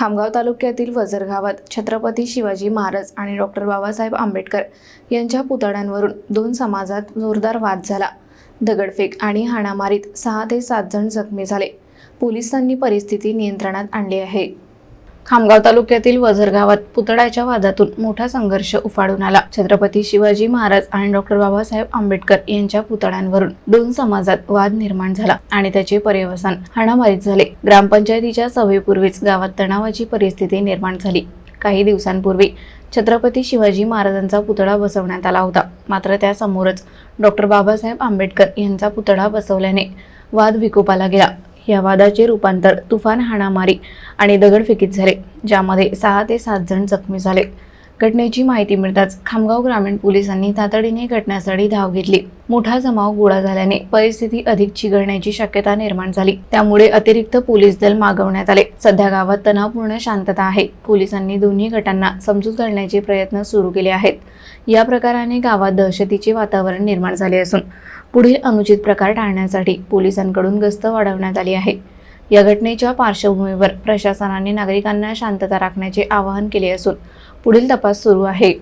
खामगाव तालुक्यातील वजर गावात छत्रपती शिवाजी महाराज आणि डॉक्टर बाबासाहेब आंबेडकर यांच्या पुतळ्यांवरून दोन समाजात जोरदार वाद झाला. दगडफेक आणि हाणामारीत सहा ते सात जण जखमी झाले. पोलिसांनी परिस्थिती नियंत्रणात आणली आहे. खामगाव तालुक्यातील वझर गावात पुतळ्याच्या वादातून मोठा संघर्ष उफाडून आला. छत्रपती शिवाजी महाराज आणि डॉक्टर बाबासाहेब आंबेडकर यांच्या पुतळ्यांवरून दोन समाजात वाद निर्माण झाला आणि त्याचे पर्यवसान हाणामारीत झाले. ग्रामपंचायतीच्या सभेपूर्वीच गावात तणावाची परिस्थिती निर्माण झाली. काही दिवसांपूर्वी छत्रपती शिवाजी महाराजांचा पुतळा बसवण्यात आला होता. मात्र त्यासमोरच डॉक्टर बाबासाहेब आंबेडकर यांचा पुतळा बसवल्याने वाद विकोपाला गेला. या वादाचे रूपांतर तुफान हाणामारी आणि दगडफेकीत झाले ज्यामध्ये सहा ते सात जण जखमी झाले. घटनेची माहिती मिळताच खामगाव ग्रामीण पोलिसांनी तातडीने घटनास्थळी धाव घेतली. मोठा जमाव गोळा झाल्याने परिस्थिती अधिक चिघळण्याची शक्यता निर्माण झाली. त्यामुळे अतिरिक्त पोलीस दल मागवण्यात आले. सध्या गावात तणावपूर्ण शांतता आहे. पोलिसांनी दोन्ही गटांना समजूत घालण्याचे प्रयत्न सुरू केले आहेत. या प्रकाराने गावात दहशतीचे वातावरण निर्माण झाले असून पुढील अनुचित प्रकार टाळण्यासाठी पोलिसांकडून गस्त वाढवण्यात आली आहे. या घटनेच्या पार्श्वभूमीवर प्रशासनाने नागरिकांना शांतता राखण्याचे आवाहन केले असून पुढील तपास सुरू आहे.